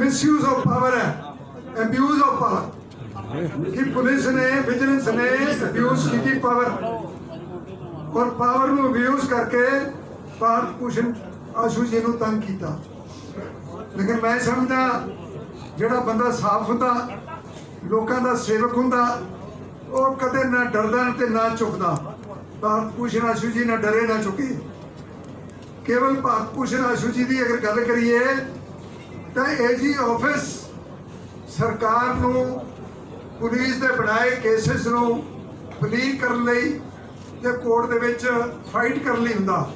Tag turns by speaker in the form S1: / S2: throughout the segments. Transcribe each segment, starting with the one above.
S1: Misuse of power ਹੈ abuse of power ਕਿ police ਨੇ ਵਿਜੀਲੈਂਸ ਨੇ ਅਬਿਊਜ਼ ਕੀਤੀ ਪਾਵਰ ਔਰ ਪਾਵਰ ਨੂੰ ਅਬਿਊਜ਼ ਕਰਕੇ ਭਾਰਤ ਭੂਸ਼ਣ ਆਸ਼ੂ ਜੀ ਨੂੰ ਤੰਗ ਕੀਤਾ ਲੇਕਿਨ ਮੈਂ ਸਮਝਦਾ ਜਿਹੜਾ ਬੰਦਾ ਸਾਫ਼ ਹੁੰਦਾ ਲੋਕਾਂ ਦਾ ਸੇਵਕ ਹੁੰਦਾ ਉਹ ਕਦੇ ਨਾ ਡਰਦਾ ਤੇ ਨਾ ਝੁਕਦਾ ਭਾਰਤ ਭੂਸ਼ਣ ਆਸ਼ੂ ਜੀ ਨਾ ਡਰੇ ਨਾ ਝੁਕੇ ਕੇਵਲ ਭਾਰਤ ਭੂਸ਼ਣ ਆਸ਼ੂ ਜੀ ਦੀ ਅਗਰ ਗੱਲ ਕਰੀਏ ਤਾਂ ਏਜੀ ਆਫਿਸ ਸਰਕਾਰ ਨੂੰ, ਪੁਲਿਸ ਦੇ ਬਣਾਏ ਕੇਸਿਸ ਨੂੰ ਬਲੀਵ ਕਰਨ ਲਈ ਤੇ ਕੋਰਟ ਦੇ ਵਿੱਚ ਫਾਈਟ ਕਰਨ ਲਈ ਹੁੰਦਾ।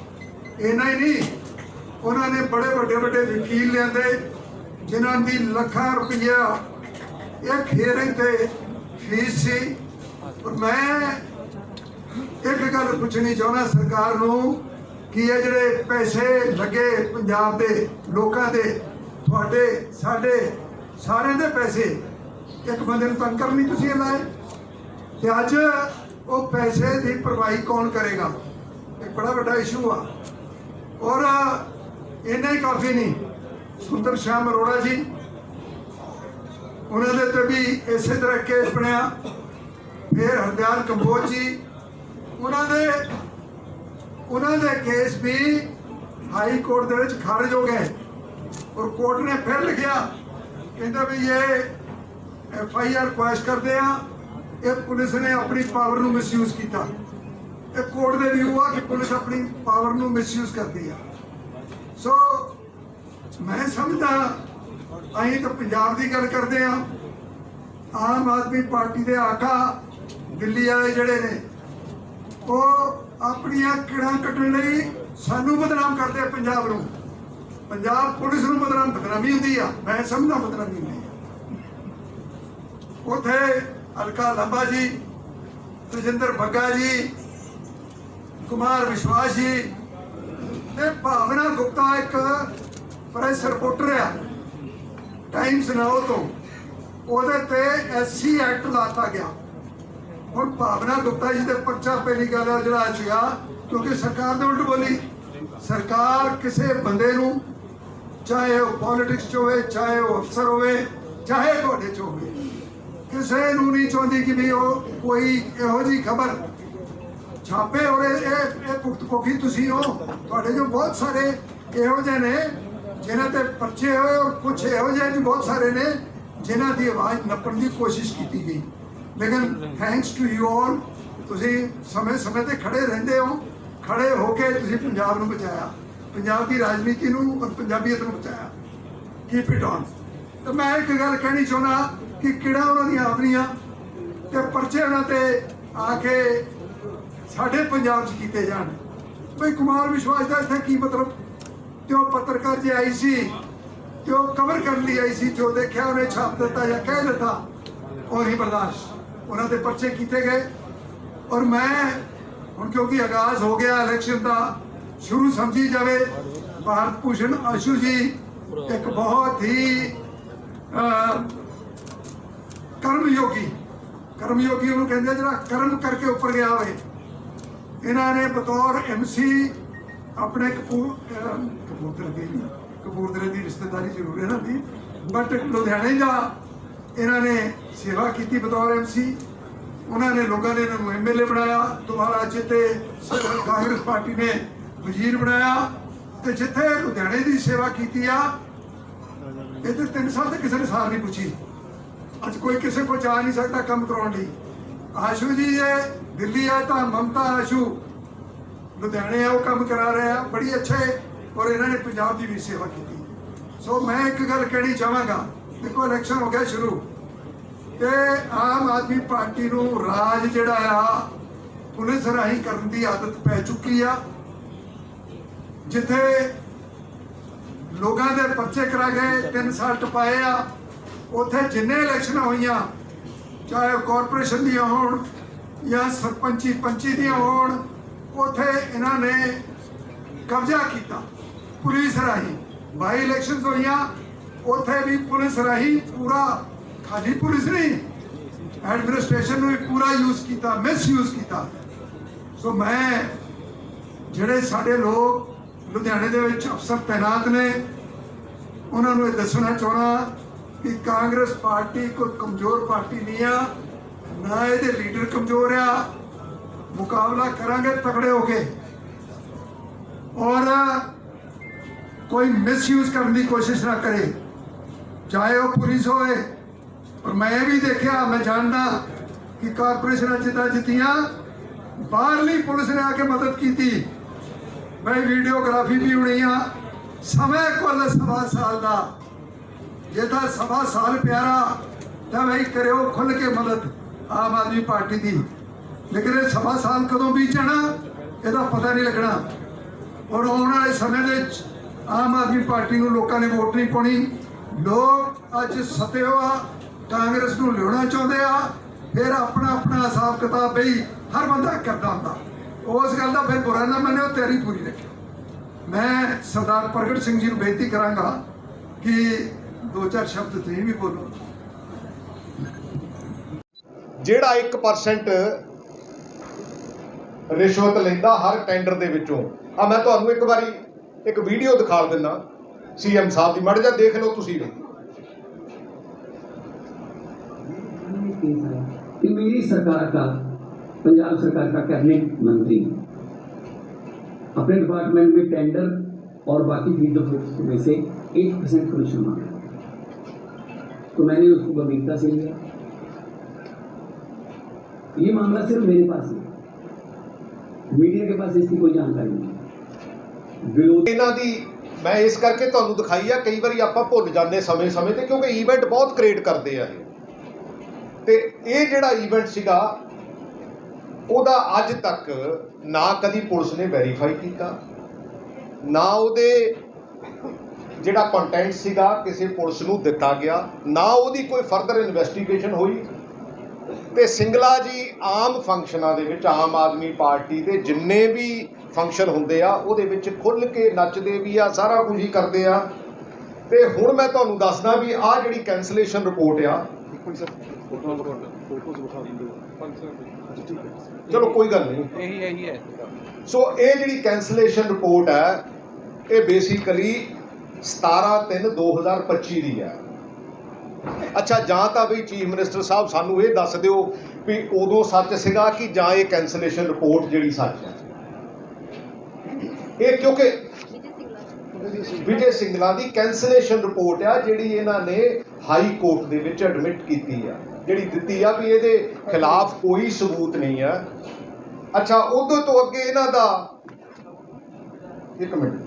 S1: ਇੰਨਾ ਹੀ ਨਹੀਂ, ਉਹਨਾਂ ਨੇ ਬੜੇ ਵੱਡੇ ਵੱਡੇ ਵਕੀਲ ਲਿਆਂਦੇ, ਜਿਨ੍ਹਾਂ ਦੀ ਲੱਖਾਂ ਰੁਪਈਆ ਇੱਕ ਹੀਅਰਿੰਗ ਤੇ ਫੀਸ ਸੀ। ਪਰ ਮੈਂ ਇੱਕ ਗੱਲ ਪੁੱਛਣੀ ਚਾਹੁੰਦਾ ਸਰਕਾਰ ਨੂੰ ਕਿ ਇਹ ਜਿਹੜੇ ਪੈਸੇ ਲੱਗੇ ਪੰਜਾਬ ਦੇ ਲੋਕਾਂ ਦੇ ਤੁਹਾਡੇ, ਸਾਡੇ ਸਾਰਿਆਂ ਦੇ ਪੈਸੇ ਇੱਕ ਬੰਦੇ ਨੂੰ ਤੰਗ ਕਰਨ ਲਈ ਤੁਸੀਂ ਲਾਏ। ਤੇ ਅੱਜ ਉਹ ਪੈਸੇ ਦੀ ਭਰਵਾਈ ਕੌਣ ਕਰੇਗਾ? ਇਹ ਬੜਾ ਵੱਡਾ ਇਸ਼ੂ ਆ। ਔਰ ਇੰਨਾ ਹੀ ਕਾਫੀ ਨਹੀਂ, ਸੁੰਦਰ ਸ਼ਾਮ ਅਰੋੜਾ ਜੀ। ਉਹਨਾਂ ਦੇ ਤੇ ਵੀ ਇਸੇ ਤਰ੍ਹਾਂ ਕੇਸ ਬਣਿਆ। ਫਿਰ ਹਰਦਿਆਲ ਕੰਬੋਜ ਜੀ, ਉਹਨਾਂ ਦੇ ਉਹਨਾਂ ਦੇ ਕੇਸ ਵੀ ਹਾਈ ਕੋਰਟ ਦੇ ਵਿੱਚ ਖਾਰਜ ਹੋ ਗਏ। ਔਰ ਕੋਰਟ ਨੇ ਫਿਰ ਲਿਖਿਆ ਕਹਿੰਦਾ ਵੀ ਇਹ ਐਫ ਆਈ ਆਰ ਕੁਐਸ਼ ਕਰਦੇ ਆ, ਇਹ ਪੁਲਿਸ ਨੇ ਆਪਣੀ ਪਾਵਰ ਨੂੰ ਮਿਸਯੂਜ਼ ਕੀਤਾ। ਇਹ ਕੋਰਟ ਦੇ ਵਿਊ ਆ ਕਿ ਪੁਲਿਸ ਆਪਣੀ ਪਾਵਰ ਨੂੰ ਮਿਸਯੂਜ਼ ਕਰਦੀ ਆ। ਸੋ ਮੈਂ ਸਮਝਦਾ, ਅਸੀਂ ਤਾਂ ਪੰਜਾਬ ਦੀ ਗੱਲ ਕਰਦੇ ਆ। ਆਮ ਆਦਮੀ ਪਾਰਟੀ ਦੇ ਆਕਾ ਦਿੱਲੀ ਵਾਲੇ ਜਿਹੜੇ ਨੇ, ਉਹ ਆਪਣੀਆਂ ਕਿੜਾਂ ਕੱਟਣ ਲਈ ਸਾਨੂੰ ਬਦਨਾਮ ਕਰਦੇ ਪੰਜਾਬ ਨੂੰ। ਪੰਜਾਬ ਪੁਲਿਸ ਨੂੰ ਬਦਨਾਮ ਬਦਨਾਮੀ ਹੁੰਦੀ ਆ, ਮੈਂ ਸਮਝਦਾ ਬਦਨਾਮੀ ਹੁੰਦੀ ਆ। ਉਥੇ ਅਲਕਾ ਲੰਬਾ ਜੀ, ਤਜਿੰਦਰ ਬੱਗਾ ਜੀ, ਕੁਮਾਰ ਵਿਸ਼ਵਾਸ ਜੀ, ਤੇ ਭਾਵਨਾ ਗੁਪਤਾ ਇੱਕ ਪ੍ਰੈਸ ਰਿਪੋਰਟਰ ਆ ਟਾਈਮਸ ਨਾਓ ਤੋਂ। ਉਹਦੇ ਤੇ ਐਸਸੀ ਐਕਟ ਲਾਤਾ ਗਿਆ। ਹੁਣ ਭਾਵਨਾ ਗੁਪਤਾ ਜੀ ਦੇ ਪਰਚਾ ਪਹਿਲੀ ਗੱਲ ਜਿਹੜਾ ਸੀਗਾ ਕਿਉਂਕਿ ਸਰਕਾਰ ਦੇ ਉਲਟ ਬੋਲੀ। ਸਰਕਾਰ ਕਿਸੇ ਬੰਦੇ ਨੂੰ ਚਾਹੇ ਉਹ ਪੋਲਿਟਿਕਸ ਚ ਹੋਵੇ, ਚਾਹੇ ਉਹ ਅਫਸਰ ਹੋਵੇ, ਚਾਹੇ ਤੁਹਾਡੇ ਚ ਹੋਵੇ। ਕਿਸੇ ਨੂੰ ਨਹੀਂ ਚਾਹੁੰਦੀ ਕਿ ਵੀ ਉਹ ਕੋਈ ਇਹੋ ਜੀ ਖਬਰ ਛਾਪੇ ਹੋਏ ਇਹ ਇਹ ਪੁਖਤ ਤੁਸੀਂ ਹੋ। ਤੁਹਾਡੇ ਜੋ ਬਹੁਤ ਸਾਰੇ ਇਹੋ ਜਿਹੇ ਨੇ, ਜਿਨ੍ਹਾਂ ਤੇ ਪਰਚੇ ਹੋਏ ਔਰ ਕੁਝ ਇਹੋ ਜਿਹੇ ਵੀ ਬਹੁਤ ਸਾਰੇ ਨੇ, ਜਿਨ੍ਹਾਂ ਦੀ ਆਵਾਜ਼ ਨੱਪਣ ਦੀ ਕੋਸ਼ਿਸ਼ ਕੀਤੀ ਗਈ। ਲੇਕਿਨ ਥੈਂਕਸ ਟੂ ਯੂ ਆਲ ਤੁਸੀਂ ਸਮੇਂ ਸਮੇਂ ਤੇ ਖੜੇ ਰਹਿੰਦੇ ਹੋ। ਖੜੇ ਹੋ ਕੇ ਤੁਸੀਂ ਪੰਜਾਬ ਨੂੰ ਬਚਾਇਆ। ਪੰਜਾਬ ਦੀ ਰਾਜਨੀਤੀ ਨੂੰ ਔਰ ਪੰਜਾਬੀਅਤ ਨੂੰ ਬਚਾਇਆ। ਕੀਪ ਇਟ ਔਨ ਤੇ ਮੈਂ ਇੱਕ ਗੱਲ ਕਹਿਣੀ ਚਾਹੁੰਦਾ ਕਿ ਕਿਹੜਾ ਉਹਨਾਂ ਦੀਆਂ ਆਪਣੀਆਂ ਤੇ ਪਰਚੇ ਉਹਨਾਂ ਤੇ ਆ ਕੇ ਸਾਡੇ ਪੰਜਾਬ 'ਚ ਕੀਤੇ ਜਾਣ? ਬਈ ਕੁਮਾਰ ਵਿਸ਼ਵਾਸ ਦਾ ਇੱਥੇ ਕੀ ਮਤਲਬ? ਤੇ ਉਹ ਪੱਤਰਕਾਰ ਜੇ ਆਈ ਸੀ, ਤੇ ਉਹ ਕਵਰ ਕਰਨ ਲਈ ਆਈ ਸੀ ਜੋ ਦੇਖਿਆ, ਉਹਨੇ ਛਾਪ ਦਿੱਤਾ ਜਾਂ ਕਹਿ ਦਿੱਤਾ, ਉਹ ਨਹੀਂ ਬਰਦਾਸ਼ਤ। ਉਹਨਾਂ ਦੇ ਪਰਚੇ ਕੀਤੇ ਗਏ। ਔਰ ਮੈਂ, ਹੁਣ ਕਿਉਂਕਿ ਆਗਾਜ਼ ਹੋ ਗਿਆ ਇਲੈਕਸ਼ਨ ਦਾ ਸ਼ੁਰੂ ਸਮਝੀ ਜਾਵੇ। ਭਾਰਤ ਭੂਸ਼ਣ ਆਸ਼ੂ ਜੀ ਇੱਕ ਬਹੁਤ ਹੀ ਕਰਮਯੋਗੀ ਕਰਮਯੋਗੀ ਉਹਨੂੰ ਕਹਿੰਦੇ ਜਿਹੜਾ ਕਰਮ ਕਰਕੇ ਉੱਪਰ ਗਿਆ ਹੋਵੇ। ਇਹਨਾਂ ਨੇ ਬਤੌਰ ਐਮਸੀ ਆਪਣੇ ਕਪੂਰ ਅਹ, ਕਪੂਰਥਲੇ ਦੀ ਕਪੂਰਥਲੇ ਦੀ ਰਿਸ਼ਤੇਦਾਰੀ ਜ਼ਰੂਰ ਹੈ ਨਾ ਦੀ ਬਟ ਲੁਧਿਆਣੇ ਦਾ ਇਹਨਾਂ ਨੇ ਸੇਵਾ ਕੀਤੀ ਬਤੌਰ ਐਮਸੀ ਉਹਨਾਂ ਨੇ ਲੋਕਾਂ ਨੇ ਇਹਨਾਂ ਨੂੰ ਐਮਐਲਏ ਬਣਾਇਆ। ਦੁਬਾਰਾ ਜਿੱਤੇ ਸ- ਕਾਂਗਰਸ ਪਾਰਟੀ ਨੇ ਵਜ਼ੀਰ ਬਣਾਇਆ ਤੇ ਜਿੱਥੇ ਲੁਧਿਆਣੇ ਦੀ ਸੇਵਾ ਕੀਤੀ ਆ ਇੱਥੇ ਤਿੰਨ ਸਾਲ ਤੇ ਕਿਸੇ ਨੇ ਸਾਰ ਨਹੀਂ ਪੁੱਛੀ। ਅੱਜ ਕੋਈ ਕਿਸੇ ਕੋ ਜਾ ਨਹੀਂ ਸਕਦਾ ਕੰਮ ਕਰਾਉਣ ਲਈ। ਆਸ਼ੂ ਜੀ ਇਹ ਦਿੱਲੀ ਆ ਤਾਂ ਮਮਤਾ ਆਸ਼ੂ ਲੁਧਿਆਣੇ ਆ ਉਹ ਕੰਮ ਕਰਾ ਰਿਹਾ, ਬੜੀ ਅੱਛੇ ਔਰ ਇਹਨਾਂ ਨੇ ਪੰਜਾਬ ਦੀ ਵੀ ਸੇਵਾ ਕੀਤੀ। ਸੋ ਮੈਂ ਇੱਕ ਗੱਲ ਕਹਿਣੀ ਚਾਹਾਂਗਾ, ਦੇਖੋ ਇਲੈਕਸ਼ਨ ਹੋ ਗਿਆ ਸ਼ੁਰੂ ਤੇ ਆਮ ਆਦਮੀ ਪਾਰਟੀ ਨੂੰ ਰਾਜ ਜਿਹੜਾ ਆ, ਪੁਲਿਸ ਰਾਹੀਂ ਕਰਨ ਦੀ ਆਦਤ ਪੈ ਚੁੱਕੀ ਆ। ਜਿੱਥੇ ਲੋਕਾਂ ਦੇ ਪਰਚੇ ਕਰਾ ਗਏ 3 ਸਾਲ ਟਪਾਏ ਆ, ਉੱਥੇ ਜਿੰਨੇ ਇਲੈਕਸ਼ਨਾਂ ਹੋਈਆਂ, ਚਾਹੇ ਉਹ ਕਾਰਪੋਰੇਸ਼ਨ ਦੀਆਂ ਹੋਣ ਜਾਂ ਸਰਪੰਚੀ ਪੰਚੀ ਦੀਆਂ ਹੋਣ, ਉੱਥੇ ਇਹਨਾਂ ਨੇ ਕਬਜ਼ਾ ਕੀਤਾ ਪੁਲਿਸ ਰਾਹੀਂ। ਬਾਈ ਇਲੈਕਸ਼ਨ ਹੋਈਆਂ, ਉੱਥੇ ਵੀ ਪੁਲਿਸ ਰਾਹੀਂ ਪੂਰਾ ਖਾਲੀ ਪੁਲਿਸ ਨਹੀਂ ਐਡਮਿਨਿਸਟ੍ਰੇਸ਼ਨ ਨੂੰ ਵੀ ਪੂਰਾ ਯੂਜ਼ ਕੀਤਾ ਮਿਸ ਯੂਜ਼ ਕੀਤਾ। ਸੋ ਮੈਂ, ਜਿਹੜੇ ਸਾਡੇ ਲੋਕ ਲੁਧਿਆਣੇ ਦੇ ਵਿੱਚ ਅਫਸਰ ਤਾਇਨਾਤ ਨੇ। ਉਹਨਾਂ ਨੂੰ ਇਹ ਦੱਸਣਾ ਚਾਹਣਾ ਕਿ ਕਾਂਗਰਸ ਪਾਰਟੀ ਕੋਈ ਕਮਜ਼ੋਰ ਪਾਰਟੀ ਨਹੀਂ ਆ, ਨਾ ਇਹਦੇ ਲੀਡਰ ਕਮਜ਼ੋਰ ਆ। ਮੁਕਾਬਲਾ ਕਰਾਂਗੇ ਤਕੜੇ ਹੋ ਕੇ। ਔਰ ਕੋਈ ਮਿਸਯੂਜ਼ ਕਰਨ ਦੀ ਕੋਸ਼ਿਸ਼ ਨਾ ਕਰੇ। ਚਾਹੇ ਉਹ ਪੁਲਿਸ ਹੋਵੇ ਔਰ ਮੈਂ ਇਹ ਵੀ ਦੇਖਿਆ, ਮੈਂ ਜਾਣਦਾ ਕਿ ਕਾਰਪੋਰੇਸ਼ਨਾਂ ਜਿੱਦਾਂ ਜਿੱਤੀਆਂ, ਬਾਹਰਲੀ ਪੁਲਿਸ ਨੇ ਆ ਕੇ ਮਦਦ ਕੀਤੀ। ਮੈਂ ਵੀਡੀਓਗ੍ਰਾਫੀ ਵੀ ਹੋਣੀ ਆ। ਸਮੇਂ ਕੁੱਲ ਸਵਾ ਸਾਲ ਦਾ। ਜੇ ਤਾਂ ਸਵਾ ਸਾਲ ਪਿਆਰਾ, ਤਾਂ ਵਈ ਕਰਿਓ ਖੁੱਲ ਕੇ ਮਦਦ ਆਮ ਆਦਮੀ ਪਾਰਟੀ ਦੀ। ਲੇਕਿਨ ਇਹ ਸਵਾ ਸਾਲ ਕਦੋਂ ਬੀਤਣਾ ਇਹਦਾ ਪਤਾ ਨਹੀਂ ਲੱਗਣਾ। ਔਰ ਆਉਣ ਵਾਲੇ ਸਮੇਂ ਦੇ ਵਿੱਚ ਆਮ ਆਦਮੀ ਪਾਰਟੀ ਨੂੰ ਲੋਕਾਂ ਨੇ ਵੋਟ ਨਹੀਂ ਪਾਉਣੀ। ਲੋਕ ਅੱਜ ਸਤਿਓ ਆ, ਕਾਂਗਰਸ ਨੂੰ ਲਿਆਉਣਾ ਚਾਹੁੰਦੇ ਆ, ਫਿਰ ਆਪਣਾ ਆਪਣਾ ਹਿਸਾਬ ਕਿਤਾਬ ਬਈ ਹਰ ਬੰਦਾ ਕਰਦਾ ਹੁੰਦਾ। ਉਸ ਗੱਲ ਦਾ ਫਿਰ ਬੁਰਾ ਨਾ ਮੰਨਿਓ ਤਿਆਰੀ ਪੂਰੀ ਰੱਖਿਓ। ਮੈਂ ਸਰਦਾਰ ਪ੍ਰਗਟ ਸਿੰਘ ਜੀ ਨੂੰ ਬੇਨਤੀ ਕਰਾਂਗਾ ਕਿ ਦੋ ਚਾਰ ਸ਼ਬਦ ਤੁਸੀਂ ਵੀ ਬੋਲੋ।
S2: ਜਿਹੜਾ 1% ਰਿਸ਼ਵਤ ਲੈਂਦਾ ਹਰ ਟੈਂਡਰ ਦੇ ਵਿੱਚੋਂ ਆ ਮੈਂ ਤੁਹਾਨੂੰ ਇੱਕ ਵਾਰੀ ਇੱਕ ਵੀਡੀਓ ਦਿਖਾ ਦਿੰਦਾ ਸੀਐਮ ਸਾਹਿਬ ਦੀ। ਮੜ ਜਾ ਦੇਖ ਲਓ ਤੁਸੀਂ ਵੀ।
S3: ਇਹ ਮੇਰੀ ਸਰਕਾਰ ਦਾ पंजाब सरकार का कैबिनेट मंत्री अपने डिपार्टमेंट में टेंडर और बाकी फील्ड ऑफ में से एक परसेंट कमीशन मांगा तो मैंने उसको गंभीरता से लिया ये मामला सिर्फ मेरे पास है मीडिया के पास इसकी कोई जानकारी नहीं विरोध
S2: ਇਹਨਾਂ ਦੀ ਮੈਂ ਇਸ ਕਰਕੇ ਤੁਹਾਨੂੰ ਦਿਖਾਈ ਆ ਕਈ ਵਾਰੀ ਆਪਾਂ ਭੁੱਲ ਜਾਂਦੇ ਸਮੇਂ-ਸਮੇਂ ਤੇ ਕਿਉਂਕਿ ਇਵੈਂਟ ਬਹੁਤ ਕ੍ਰੀਏਟ ਕਰਦੇ ਆ ਇਹ ਤੇ ਇਹ ਜਿਹੜਾ ਇਵੈਂਟ ਸੀਗਾ ਉਹਦਾ ਅੱਜ ਤੱਕ ਨਾ ਕਦੀ ਪੁਲਿਸ ਨੇ ਵੈਰੀਫਾਈ ਕੀਤਾ, ਨਾ ਉਹਦੇ ਜਿਹੜਾ ਕੰਟੈਂਟ ਸੀਗਾ ਕਿਸੇ ਪੁਲਿਸ ਨੂੰ ਦਿੱਤਾ ਗਿਆ, ਨਾ ਉਹਦੀ ਕੋਈ ਫਰਦਰ ਇਨਵੈਸਟੀਗੇਸ਼ਨ ਹੋਈ। ਤੇ ਸਿੰਗਲਾ ਜੀ ਆਮ ਫੰਕਸ਼ਨਾਂ ਦੇ ਵਿੱਚ, ਆਮ ਆਦਮੀ ਪਾਰਟੀ ਦੇ ਜਿੰਨੇ ਵੀ ਫੰਕਸ਼ਨ ਹੁੰਦੇ ਆ, ਉਹਦੇ ਵਿੱਚ ਖੁੱਲ ਕੇ ਨੱਚਦੇ ਵੀ ਆ, ਸਾਰਾ ਕੁਝ ਹੀ ਕਰਦੇ ਆ। ਤੇ ਹੁਣ ਮੈਂ ਤੁਹਾਨੂੰ ਦੱਸਦਾ ਵੀ ਆਹ ਜਿਹੜੀ ਕੈਂਸਲੇਸ਼ਨ ਰਿਪੋਰਟ ਆ ਚਲੋ ਕੋਈ ਗੱਲ ਨਹੀਂ।
S4: ਇਹੀ ਇਹੀ ਹੈ।
S2: ਸੋ ਇਹ ਜਿਹੜੀ ਕੈਂਸਲੇਸ਼ਨ ਰਿਪੋਰਟ ਹੈ ਇਹ ਬੇਸਿਕਲੀ 17/3/2025 ਦੀ ਹੈ। ਅੱਛਾ ਜਾਂ ਤਾਂ ਵੀ ਚੀਫ ਮਿਨਿਸਟਰ ਸਾਹਿਬ ਸਾਨੂੰ ਇਹ ਦੱਸ ਦਿਓ ਵੀ ਉਦੋਂ ਸੱਚ ਸੀਗਾ ਕਿ ਜਾਂ ਇਹ ਕੈਂਸਲੇਸ਼ਨ ਰਿਪੋਰਟ ਜਿਹੜੀ ਸੱਚ ਹੈ। ਇਹ ਕਿਉਂਕਿ ਵਿਜੇ ਸਿੰਗਲਾ ਦੀ ਕੈਂਸਲੇਸ਼ਨ ਰਿਪੋਰਟ ਆ ਜਿਹੜੀ ਇਹਨਾਂ ਨੇ ਹਾਈ ਕੋਰਟ ਦੇ ਵਿੱਚ ਐਡਮਿਟ ਕੀਤੀ ਆ। ਜਿਹੜੀ ਦਿੱਤੀ ਆ ਵੀ ਇਹਦੇ ਖਿਲਾਫ ਕੋਈ ਸਬੂਤ ਨਹੀਂ ਆ। ਅੱਛਾ ਉਦੋਂ ਤੋਂ ਅੱਗੇ ਇਹਨਾਂ ਦਾ ਇੱਕ ਮਿੰਟ।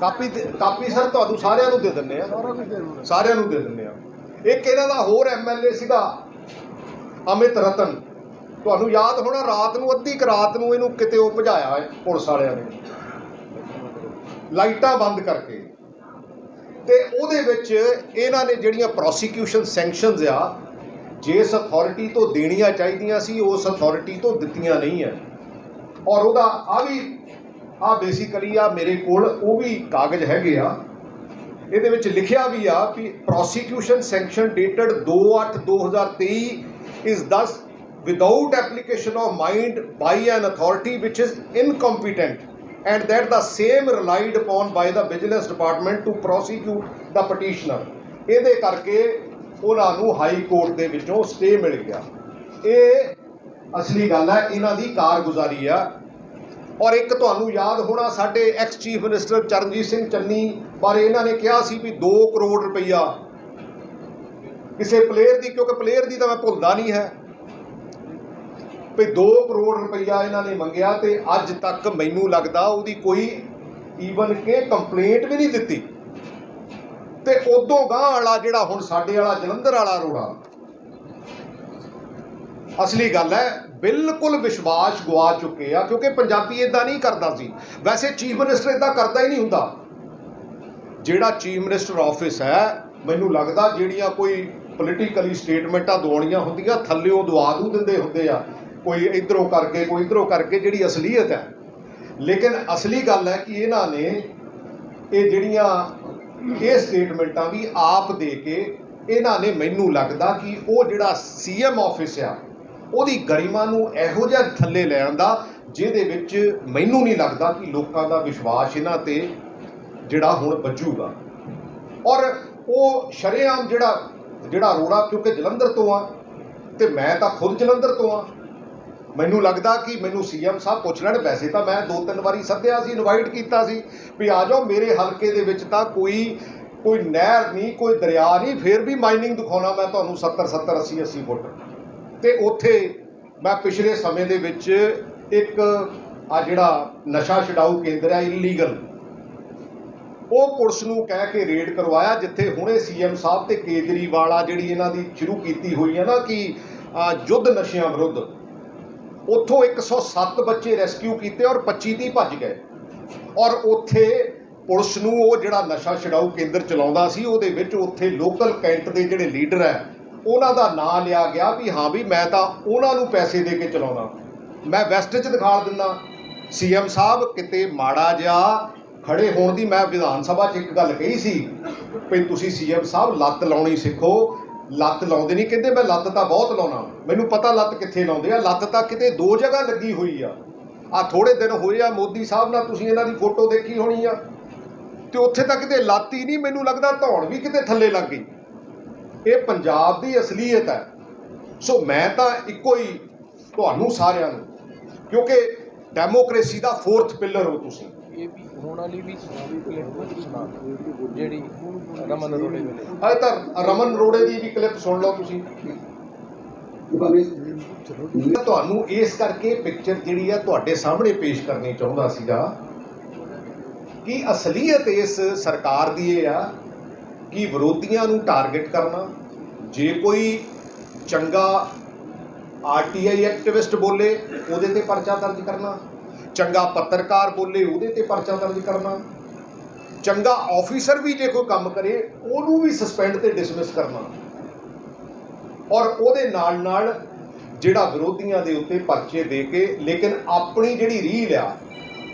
S2: ਕਾਪੀ ਦੇ- ਕਾਪੀ ਸਰ ਤੁਹਾਨੂੰ ਸਾਰਿਆਂ ਨੂੰ ਦੇ ਦਿੰਨੇ ਆ। ਸਾਰਿਆਂ ਨੂੰ ਦੇ ਦਿੰਨੇ ਆ। ਇੱਕ ਇਹਨਾਂ ਦਾ ਹੋਰ ਐਮਐਲਏ ਸੀਗਾ ਅਮਿਤ ਰਤਨ। ਤੁਹਾਨੂੰ ਯਾਦ ਹੋਣਾ ਰਾਤ ਨੂੰ ਅੱਧੀ ਕੁ ਰਾਤ ਨੂੰ ਇਹਨੂੰ ਕਿਤੇ ਉਹ ਭਜਾਇਆ ਹੈ ਪੁਲਿਸ ਵਾਲਿਆਂ ਨੇ। ਲਾਈਟਾਂ ਬੰਦ ਕਰਕੇ। ਤੇ ਉਹਦੇ ਵਿੱਚ ਇਹਨਾਂ ਨੇ ਜਿਹੜੀਆਂ ਪ੍ਰੋਸੀਕਿਊਸ਼ਨ ਸੈਂਕਸ਼ਨਸ ਆ, ਜਿਸ ਅਥਾਰਟੀ ਤੋਂ ਦੇਣੀਆਂ ਚਾਹੀਦੀਆਂ ਸੀ, ਉਸ ਅਥਾਰਟੀ ਤੋਂ ਦਿੱਤੀਆਂ ਨਹੀਂ ਹੈ ਔਰ ਉਹਦਾ ਆ ਵੀ, ਆ ਬੇਸਿਕਲੀ ਆ ਮੇਰੇ ਕੋਲ ਉਹ ਵੀ ਕਾਗਜ਼ ਹੈਗੇ ਆ। ਇਹਦੇ ਵਿੱਚ ਲਿਖਿਆ ਵੀ ਆ ਕਿ ਪ੍ਰੋਸੀਕਿਊਸ਼ਨ ਸੈਂਕਸ਼ਨ ਡੇਟਡ 2/8/2023 ਇਜ਼ ਦਸ without application of mind by an authority which is incompetent and that the same relied upon by the vigilance department to prosecute the petitioner. ਇਹਦੇ ਕਰਕੇ ਉਹਨਾਂ ਨੂੰ ਹਾਈ ਕੋਰਟ ਦੇ ਵਿੱਚੋਂ ਸਟੇ ਮਿਲ ਗਿਆ। ਇਹ ਅਸਲੀ ਗੱਲ ਹੈ, ਇਹਨਾਂ ਦੀ ਕਾਰਗੁਜ਼ਾਰੀ ਆ। ਔਰ ਇੱਕ ਤੁਹਾਨੂੰ ਯਾਦ ਹੋਣਾ, ਸਾਡੇ ex chief minister Charanjit Singh Channi ਬਾਰੇ ਇਹਨਾਂ ਨੇ ਕਿਹਾ ਸੀ ਵੀ 2 ਕਰੋੜ ਰੁਪਈਆ। ਕਿਸੇ ਪਲੇਅਰ ਦੀ, ਕਿਉਂਕਿ ਪਲੇਅਰ ਦੀ ਤਾਂ ਮੈਂ ਭੁੱਲਦਾ ਨਹੀਂ ਹੈ। ਵੀ 2 ਕਰੋੜ ਰੁਪਈਆ ਇਹਨਾਂ ਨੇ ਮੰਗਿਆ ਤੇ ਅੱਜ ਤੱਕ ਮੈਨੂੰ ਲੱਗਦਾ ਉਹਦੀ ਕੋਈ ਈਵਨ ਕਿ ਕੰਪਲੇਂਟ ਵੀ ਨਹੀਂ ਦਿੱਤੀ। ਤੇ ਉਦੋਂ ਗਾਂ ਵਾਲਾ ਜਿਹੜਾ ਹੁਣ ਸਾਡੇ ਵਾਲਾ ਜਲੰਧਰ ਵਾਲਾ ਰੋੜਾ, ਅਸਲੀ ਗੱਲ ਹੈ, ਬਿਲਕੁਲ ਵਿਸ਼ਵਾਸ ਗਵਾ ਚੁੱਕੇ ਆ, ਕਿਉਂਕਿ ਪੰਜਾਬੀ ਇਦਾਂ ਨਹੀਂ ਕਰਦਾ ਸੀ। ਵੈਸੇ ਚੀਫ ਮਿਨਿਸਟਰ ਇਦਾਂ ਕਰਦਾ ਹੀ ਨਹੀਂ ਹੁੰਦਾ। ਜਿਹੜਾ ਚੀਫ ਮਿਨਿਸਟਰ ਆਫਿਸ ਹੈ, ਮੈਨੂੰ ਲੱਗਦਾ ਜਿਹੜੀਆਂ ਕੋਈ ਪੋਲੀਟੀਕਲੀ ਸਟੇਟਮੈਂਟਾਂ ਦਵਾਉਣੀਆਂ ਹੁੰਦੀਆਂ, ਥੱਲਿਓਂ ਦਵਾ ਦੂ ਦਿੰਦੇ ਹੁੰਦੇ ਆ। ਕੋਈ ਇਧਰੋਂ ਕਰਕੇ, ਕੋਈ ਇਧਰੋਂ ਕਰਕੇ ਜਿਹੜੀ ਅਸਲੀਅਤ ਹੈ। ਲੇਕਿਨ ਅਸਲੀ ਗੱਲ ਹੈ ਕਿ ਇਹਨਾਂ ਨੇ ਇਹ ਜਿਹੜੀਆਂ ਇਹ ਸਟੇਟਮੈਂਟਾਂ ਵੀ ਆਪ ਦੇ ਕੇ ਇਹਨਾਂ ਨੇ ਮੈਨੂੰ ਲੱਗਦਾ ਕਿ ਉਹ ਜਿਹੜਾ ਸੀਐਮ ਆਫਿਸ ਆ, ਉਹਦੀ ਗਰਿਮਾ ਨੂੰ ਇਹੋ ਜਿਹਾ ਥੱਲੇ ਲੈਣ ਦਾ, ਜਿਹਦੇ ਵਿੱਚ ਮੈਨੂੰ ਨਹੀਂ ਲੱਗਦਾ ਕਿ ਲੋਕਾਂ ਦਾ ਵਿਸ਼ਵਾਸ ਇਹਨਾਂ ਤੇ ਜਿਹੜਾ ਹੁਣ ਵੱਜੂਗਾ। ਔਰ ਉਹ ਸ਼ਰੇਆਮ ਜਿਹੜਾ ਜਿਹੜਾ ਰੋੜਾ ਕਿਉਂਕਿ ਜਲੰਧਰ ਤੋਂ ਆ, ਤੇ ਮੈਂ ਤਾਂ ਖੁਦ ਜਲੰਧਰ ਤੋਂ ਆ ਮੈਨੂੰ ਲੱਗਦਾ ਕਿ ਮੈਨੂੰ ਸੀਐਮ ਸਾਹਿਬ ਪੁੱਛ ਲੈਣ ਵੈਸੇ ਤਾਂ ਮੈਂ ਦੋ ਤਿੰਨ ਵਾਰੀ ਸੱਦਿਆ ਸੀ ਇਨਵਾਈਟ ਕੀਤਾ ਸੀ ਵੀ ਆ ਜਾਓ, ਮੇਰੇ ਹਲਕੇ ਦੇ ਵਿੱਚ ਤਾਂ ਕੋਈ ਕੋਈ ਨਹਿਰ ਨਹੀਂ, ਕੋਈ ਦਰਿਆ ਨਹੀਂ, ਫਿਰ ਵੀ ਮਾਈਨਿੰਗ ਦਿਖਾਉਣਾ ਮੈਂ ਤੁਹਾਨੂੰ 70 70 80 80 ਫੁੱਟ। ਤੇ ਉੱਥੇ ਮੈਂ ਪਿਛਲੇ ਸਮੇਂ ਦੇ ਵਿੱਚ ਇੱਕ, ਆ ਜਿਹੜਾ ਨਸ਼ਾ ਛਡਾਊ ਕੇਂਦਰ ਹੈ ਇਲੀਗਲ ਉਹ ਪੁਲਿਸ ਨੂੰ ਕਹਿ ਕੇ ਰੇਡ ਕਰਵਾਇਆ, ਜਿੱਥੇ ਹੁਣੇ ਸੀਐਮ ਸਾਹਿਬ ਤੇ ਕੇਜਰੀਵਾਲ ਆ ਜਿਹੜੀ ਇਹਨਾਂ ਦੀ ਸ਼ੁਰੂ ਕੀਤੀ ਹੋਈ ਹੈ ਨਾ ਕਿ ਯੁੱਧ ਨਸ਼ਿਆਂ ਵਿਰੁੱਧ। ਉੱਥੋਂ 107 ਬੱਚੇ ਰੈਸਕਿਊ ਕੀਤੇ ਔਰ 25 ਦੀ ਭੱਜ ਗਏ। ਔਰ ਉੱਥੇ ਪੁਲਿਸ ਨੂੰ ਉਹ ਜਿਹੜਾ ਨਸ਼ਾ ਛਡਾਊ ਕੇਂਦਰ ਚਲਾਉਂਦਾ ਸੀ, ਉਹਦੇ ਵਿੱਚ ਉੱਥੇ ਲੋਕਲ ਕੈਂਟ ਦੇ ਜਿਹੜੇ ਲੀਡਰ ਹੈ, ਉਹਨਾਂ ਦਾ ਨਾਂ ਲਿਆ ਗਿਆ ਵੀ ਹਾਂ ਵੀ ਮੈਂ ਤਾਂ ਉਹਨਾਂ ਨੂੰ ਪੈਸੇ ਦੇ ਕੇ ਚਲਾਉਣਾ। ਮੈਂ ਵੈਸਟ 'ਚ ਦਿਖਾ ਦਿੰਦਾ। ਸੀਐਮ ਸਾਹਿਬ, ਕਿਤੇ ਮਾੜਾ ਜਿਹਾ ਖੜੇ ਹੋਣ ਦੀ ਮੈਂ ਵਿਧਾਨ ਸਭਾ 'ਚ ਇੱਕ ਗੱਲ ਕਹੀ ਸੀ ਵੀ ਤੁਸੀਂ ਸੀਐਮ ਸਾਹਿਬ ਲੱਤ ਲਾਉਣੀ ਸਿੱਖੋ ਲੱਤ ਲਾਉਂਦੇ ਨਹੀਂ, ਕਹਿੰਦੇ ਮੈਂ ਲੱਤ ਤਾਂ ਬਹੁਤ ਲਾਉਣਾ। ਮੈਨੂੰ ਪਤਾ ਲੱਤ ਕਿੱਥੇ ਲਾਉਂਦੇ ਆ, ਲੱਤ ਤਾਂ ਕਿਤੇ ਦੋ ਜਗ੍ਹਾ ਲੱਗੀ ਹੋਈ ਆ। ਆ ਥੋੜੇ ਦਿਨ ਹੋਏ ਆ, ਮੋਦੀ ਸਾਹਿਬ ਨਾਲ ਤੁਸੀਂ ਇਹਨਾਂ ਦੀ ਫੋਟੋ ਦੇਖੀ ਹੋਣੀ ਆ। ਤੇ ਉੱਥੇ ਤਾਂ ਕਿਤੇ ਲੱਤ ਹੀ ਨਹੀਂ, ਮੈਨੂੰ ਲੱਗਦਾ ਧੌਣ ਵੀ ਕਿਤੇ ਥੱਲੇ ਲੱਗ ਗਈ। ਇਹ ਪੰਜਾਬ ਦੀ ਅਸਲੀਅਤ ਹੈ। ਸੋ ਮੈਂ ਤਾਂ ਇੱਕੋ ਹੀ ਤੁਹਾਨੂੰ ਸਾਰਿਆਂ ਨੂੰ, ਕਿਉਂਕਿ ਡੈਮੋਕ੍ਰੇਸੀ ਦਾ ਫੋਰਥ ਪਿਲਰ ਹੋ ਤੁਸੀਂ।
S4: ਇਹ ਵੀ ਹੁਣ ਵਾਲੀ ਵੀ ਕਲਿੱਪ ਸੁਣਾ ਜਿਹੜੀ ਰਮਨ ਅਰੋੜੇ ਵੇਲੇ
S2: ਹਾਲੇ ਤਾਂ ਰਮਨ ਰੋੜੇ ਦੀ ਵੀ ਕਲਿੱਪ ਸੁਣ ਲਓ ਤੁਸੀਂ। ਮੈਂ ਤੁਹਾਨੂੰ ਇਸ ਕਰਕੇ ਪਿਕਚਰ ਜਿਹੜੀ ਆ ਤੁਹਾਡੇ ਸਾਹਮਣੇ ਪੇਸ਼ ਕਰਨੀ ਚਾਹੁੰਦਾ ਸੀਗਾ ਕਿ ਅਸਲੀਅਤ ਇਸ ਸਰਕਾਰ ਦੀ ਇਹ ਆ ਕਿ ਵਿਰੋਧੀਆਂ ਨੂੰ ਟਾਰਗੇਟ ਕਰਨਾ। ਜੇ ਕੋਈ ਚੰਗਾ ਆਰਟੀਆਈ ਐਕਟਿਵਿਸਟ ਬੋਲੇ, ਉਹਦੇ ਤੇ ਪਰਚਾ ਦਰਜ ਕਰਨਾ। ਚੰਗਾ ਪੱਤਰਕਾਰ ਬੋਲੇ, ਉਹਦੇ ਤੇ ਪਰਚਾ ਦਰਜ ਕਰਨਾ। ਚੰਗਾ ਆਫੀਸਰ ਵੀ ਜੇ ਕੋਈ ਕੰਮ ਕਰੇ, ਉਹਨੂੰ ਵੀ ਸਸਪੈਂਡ ਤੇ ਡਿਸਮਿਸ ਕਰਨਾ। ਔਰ ਉਹਦੇ ਨਾਲ ਨਾਲ ਜਿਹੜਾ ਵਿਰੋਧੀਆਂ ਦੇ ਉੱਤੇ ਪਰਚੇ ਦੇ ਕੇ, ਲੇਕਿਨ ਆਪਣੀ ਜਿਹੜੀ ਰੀਲ ਆ,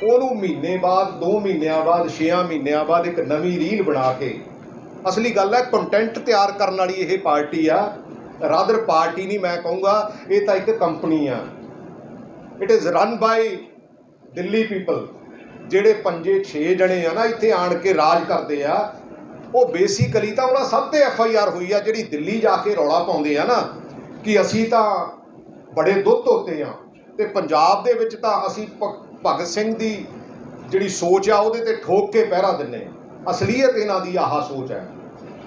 S2: ਉਹਨੂੰ ਮਹੀਨੇ ਬਾਅਦ 2 ਮਹੀਨਿਆਂ ਬਾਅਦ 6 ਮਹੀਨਿਆਂ ਬਾਅਦ ਇੱਕ ਨਵੀਂ ਰੀਲ ਬਣਾ ਕੇ, ਅਸਲੀ ਗੱਲ ਹੈ ਕੰਟੈਂਟ ਤਿਆਰ ਕਰਨ ਵਾਲੀ ਇਹ ਪਾਰਟੀ ਆ। ਰਾਦਰ ਪਾਰਟੀ ਨਹੀਂ ਮੈਂ ਕਹੂੰਗਾ, ਇਹ ਤਾਂ ਇੱਕ ਕੰਪਨੀ ਆ। It is run by Delhi people ਜਿਹੜੇ ਪੰਜੇ 6 ਜਣੇ ਆ ਨਾ, ਇੱਥੇ ਆਣ ਕੇ ਰਾਜ ਕਰਦੇ ਆ, ਉਹ ਬੇਸਿਕਲੀ ਤਾਂ ਉਹਨਾਂ ਸਭ ਤੇ ਐਫ ਆਈ ਆਰ ਹੋਈ ਆ, ਜਿਹੜੀ ਦਿੱਲੀ ਜਾ ਕੇ ਰੌਲਾ ਪਾਉਂਦੇ ਆ ਨਾ, ਕਿ ਅਸੀਂ ਤਾਂ ਬੜੇ ਦੁੱਧ ਧੋਤੇ ਆ, ਤੇ ਪੰਜਾਬ ਦੇ ਵਿੱਚ ਤਾਂ ਅਸੀਂ ਭ- ਭਗਤ ਸਿੰਘ ਦੀ ਜਿਹੜੀ ਸੋਚ ਆ, ਉਹਦੇ ਤੇ ਠੋਕ ਕੇ ਪਹਿਰਾ ਦਿੰਨੇ ਅਸਲੀਅਤ ਇਹਨਾਂ ਦੀ ਆਹ ਸੋਚ ਹੈ।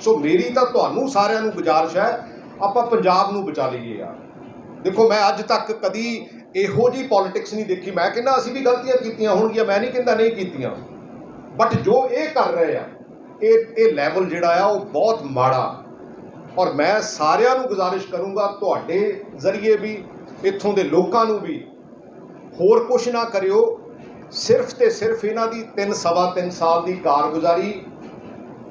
S2: ਸੋ ਮੇਰੀ ਤਾਂ ਤੁਹਾਨੂੰ ਸਾਰਿਆਂ ਨੂੰ ਗੁਜ਼ਾਰਿਸ਼ ਹੈ, ਆਪਾਂ ਪੰਜਾਬ ਨੂੰ ਬਚਾ ਲਈਏ ਆ ਦੇਖੋ, ਮੈਂ ਅੱਜ ਤੱਕ ਕਦੀ ਇਹੋ ਜੀ ਪੋਲਿਟਿਕਸ ਨਹੀਂ ਦੇਖੀ। ਮੈਂ ਕਹਿੰਦਾ, ਅਸੀਂ ਵੀ ਗਲਤੀਆਂ ਕੀਤੀਆਂ ਹੋਣਗੀਆਂ, ਮੈਂ ਨਹੀਂ ਕਹਿੰਦਾ ਨਹੀਂ ਕੀਤੀਆਂ। ਬਟ ਜੋ ਇਹ ਕਰ ਰਹੇ ਆ, ਇਹ ਇਹ ਲੈਵਲ ਜਿਹੜਾ ਆ, ਉਹ ਬਹੁਤ ਮਾੜਾ। ਔਰ ਮੈਂ ਸਾਰਿਆਂ ਨੂੰ ਗੁਜ਼ਾਰਿਸ਼ ਕਰੂੰਗਾ, ਤੁਹਾਡੇ ਜ਼ਰੀਏ ਵੀ, ਇੱਥੋਂ ਦੇ ਲੋਕਾਂ ਨੂੰ ਵੀ, ਹੋਰ ਕੁਛ ਨਾ ਕਰਿਓ। ਸਿਰਫ ਤੇ ਸਿਰਫ ਇਹਨਾਂ ਦੀ 3 ਸਵਾ 3 ਸਾਲ ਦੀ ਕਾਰਗੁਜ਼ਾਰੀ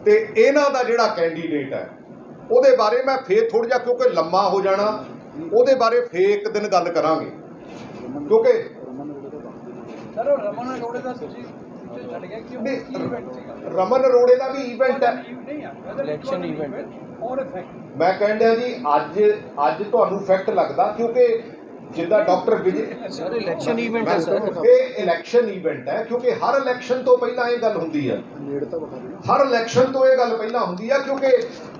S2: ਤੇ ਇਹਨਾਂ ਦਾ ਜਿਹੜਾ ਕੈਂਡੀਡੇਟ ਹੈ, ਉਹਦੇ ਬਾਰੇ ਮੈਂ ਫੇਰ ਥੋੜਾ ਜਿਹਾ, ਕਿਉਂਕਿ ਲੰਮਾ ਹੋ ਜਾਣਾ, ਉਹਦੇ ਬਾਰੇ ਫੇਰ ਇੱਕ ਦਿਨ ਗੱਲ ਕਰਾਂਗੇ। ਕਿਉਂਕਿ
S4: ਸਰ ਰਮਨ ਅਰੋੜੇ ਦਾ ਤੁਸੀਂ ਛੱਡ ਗਿਆ ਕਿ
S2: ਨਹੀਂ,
S4: ਇਵੈਂਟ ਸੀਗਾ?
S2: ਰਮਨ ਅਰੋੜੇ ਦਾ ਵੀ ਇਵੈਂਟ ਹੈ।
S4: ਨਹੀਂ ਇਲੈਕਸ਼ਨ ਇਵੈਂਟ ਔਰ ਇਫੈਕਟ
S2: ਮੈਂ ਕਹਿੰਦਾ ਜੀ ਅੱਜ ਅੱਜ ਤੁਹਾਨੂੰ ਫੈਕਟ ਲੱਗਦਾ ਕਿਉਂਕਿ ਜਿੱਦਾਂ doctor Vijay
S4: sir election event ਹੈ ਸਰ।
S2: ਇਹ ਇਲੈਕਸ਼ਨ ਇਵੈਂਟ ਹੈ ਕਿਉਂਕਿ ਹਰ ਇਲੈਕਸ਼ਨ ਤੋਂ ਪਹਿਲਾਂ ਇਹ ਗੱਲ ਹੁੰਦੀ ਹੈ। ਹਰ ਇਲੈਕਸ਼ਨ ਤੋਂ ਇਹ ਗੱਲ ਪਹਿਲਾਂ ਹੁੰਦੀ ਆ ਕਿਉਂਕਿ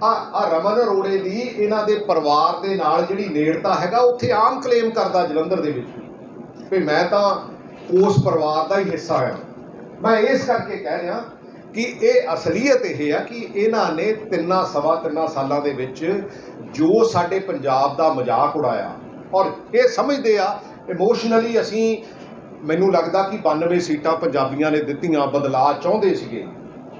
S2: ਆ ਆ ਰਮਨ ਅਰੋੜੇ ਦੀ ਇਹਨਾਂ ਦੇ ਪਰਿਵਾਰ ਦੇ ਨਾਲ ਜਿਹੜੀ ਨੇੜਤਾ ਹੈਗਾ ਉੱਥੇ ਆਮ ਕਲੇਮ ਕਰਦਾ ਜਲੰਧਰ ਦੇ ਵਿੱਚ। ਵੀ ਮੈਂ ਤਾਂ ਉਸ ਪਰਿਵਾਰ ਦਾ ਹੀ ਹਿੱਸਾ ਹਾਂ। ਮੈਂ ਇਸ ਕਰਕੇ ਕਹਿ ਰਿਹਾ ਕਿ ਇਹ ਅਸਲੀਅਤ ਇਹ ਆ ਕਿ ਇਹਨਾਂ ਨੇ ਤਿੰਨਾਂ, ਸਵਾ ਤਿੰਨਾਂ ਸਾਲਾਂ ਦੇ ਵਿੱਚ ਜੋ ਸਾਡੇ ਪੰਜਾਬ ਦਾ ਮਜ਼ਾਕ ਉਡਾਇਆ ਔਰ ਇਹ ਸਮਝਦੇ ਆ ਇਮੋਸ਼ਨਲੀ ਅਸੀਂ, ਮੈਨੂੰ ਲੱਗਦਾ ਕਿ 92 ਸੀਟਾਂ ਪੰਜਾਬੀਆਂ ਨੇ ਦਿੱਤੀਆਂ, ਬਦਲਾਅ ਚਾਹੁੰਦੇ ਸੀਗੇ।